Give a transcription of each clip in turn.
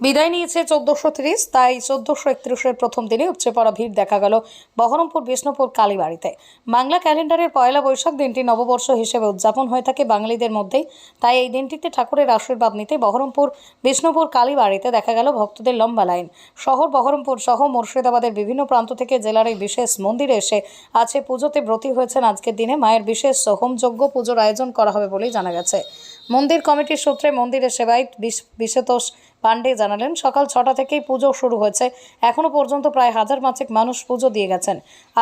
বিদায় নিয়েছে চোদ্দশো তিরিশ, তাই চোদ্দশো একত্রিশের প্রথম দিনে উপচে পড়া ভিড় দেখা গেল বহরমপুর, বিষ্ণুপুর, কালীবাড়িতে। বাংলা ক্যালেন্ডারের পয়লা বৈশাখ দিনটি নববর্ষ হিসেবে উদযাপন হয়ে থাকে বাঙালিদের মধ্যেই। তাই এই দিনটিতে ঠাকুরের আশীর্বাদ নিতে বহরমপুর, বিষ্ণুপুর, কালীবাড়িতে দেখা গেল ভক্তদের লম্বা লাইন। শহর বহরমপুর সহ মুর্শিদাবাদের বিভিন্ন প্রান্ত থেকে জেলার এই বিশেষ মন্দিরে এসে আছে পুজোতে ব্রতী হয়েছেন আজকের দিনে মায়ের বিশেষ হোমযজ্ঞ পুজোর আয়োজন করা হবে বলেই জানা গেছে। মন্দির কমিটির সূত্রে মন্দিরের সেবায়িত বিশ- বিশেতোষ পাণ্ডে জানালেন, সকাল ছটা থেকেই পুজো শুরু হয়েছে। এখনও পর্যন্ত প্রায় হাজার পাঁচেক মানুষ পুজো দিয়ে গেছেন।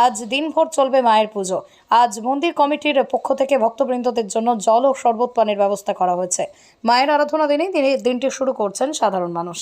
আজ দিনভর চলবে মায়ের পুজো। আজ মন্দির কমিটির পক্ষ থেকে ভক্তবৃন্দদের জন্য জল ও শরবত পানির ব্যবস্থা করা হয়েছে। মায়ের আরাধনা দিনেই তিনি দিনটি শুরু করছেন সাধারণ মানুষ।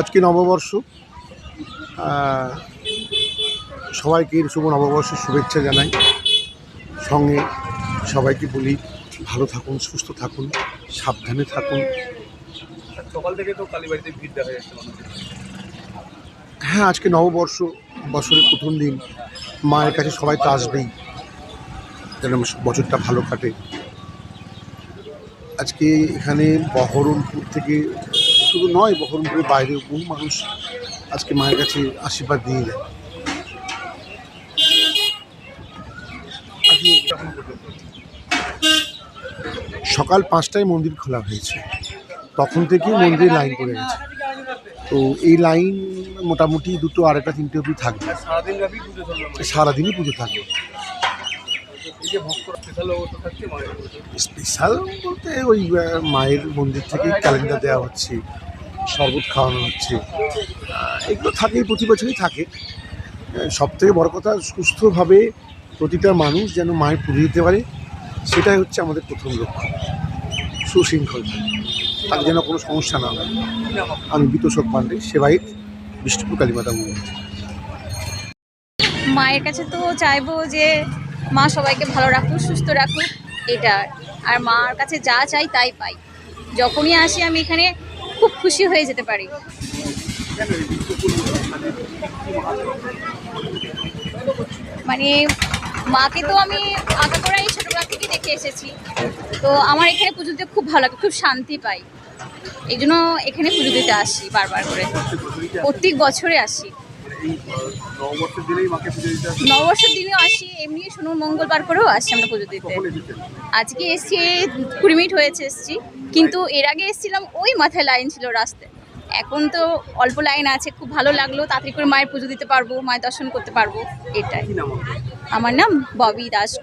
আজকে নববর্ষ। সবাইকে শুভ নববর্ষের শুভেচ্ছা জানাই। সঙ্গে সবাইকে বলি ভালো থাকুন সুস্থ থাকুন সাবধানে থাকুন। সকাল থেকে তো কালীবাড়িতে ভিড় দেখা যাচ্ছে হ্যাঁ আজকে নববর্ষ বছরের প্রথম দিন। মায়ের কাছে সবাই তো আসবেই, যেন বছরটা ভালো কাটে। আজকে এখানে বহরমপুর থেকে, শুধু নয়, বহরমপুরের বাইরে বহু মানুষ আজকে মায়ের কাছে আশীর্বাদ দিয়ে যায়। সকাল পাঁচটায় মন্দির খোলা হয়েছে। তখন থেকেই মন্দিরে লাইন পড়ে গেছে। তো এই লাইন মোটামুটি দুটো আড়াইটা তিনটে অবধি থাকবে। আমাদের। সারাদিনই পুজো থাকবে। স্পেশাল বলতে ওই মায়ের মন্দির থেকে ক্যালেন্ডার দেওয়া হচ্ছে শরবত খাওয়ানো হচ্ছে। এগুলো থাকেই প্রতি বছরই থাকে। সব থেকে বড় কথা সুস্থভাবে প্রতিটা মানুষ যেন মায়ের পুজো দিতে পারে সেটাই হচ্ছে আমাদের প্রথম লক্ষ্য। সুশৃঙ্খল। তার যেন কোনো সমস্যা না হয়? আমি বিতোষক পাণ্ডে সেবাইত বিষ্ণুপুর কালীমাতা মন্দির। মায়ের কাছে তো চাইব যে মা সবাইকে ভালো রাখুক, সুস্থ রাখুক, এটা আর মার কাছে যা চাই তাই পাই। যখনই আসি আমি এখানে খুব খুশি হয়ে যেতে পারি। মানে মাকে তো আমি আঁকা করাই ছোটোবেলা দেখে এসেছি। তো আমার এখানে পুজো দিতে খুব ভালো লাগে, খুব শান্তি পাই। এই জন্য এখানে পুজো দিতে আসি বারবার করে। প্রত্যেক বছরে আসি। নববর্ষের দিনেও আসি, এমনি শোনো, মঙ্গলবার করেও আসি আমরা পুজো দিতে। আজকে এসছি, কুড়ি মিনিট হয়েছে এসছি, কিন্তু এর আগে এসেছিলাম, ওই মাথায় লাইন ছিল রাস্তায়। এখন তো অল্প লাইন আছে, খুব ভালো লাগল, তাড়াতাড়ি করে মায়ের পুজো দিতে পারব, মায়ের দর্শন করতে পারব, এটাই? আমার নাম ববি আসছেন?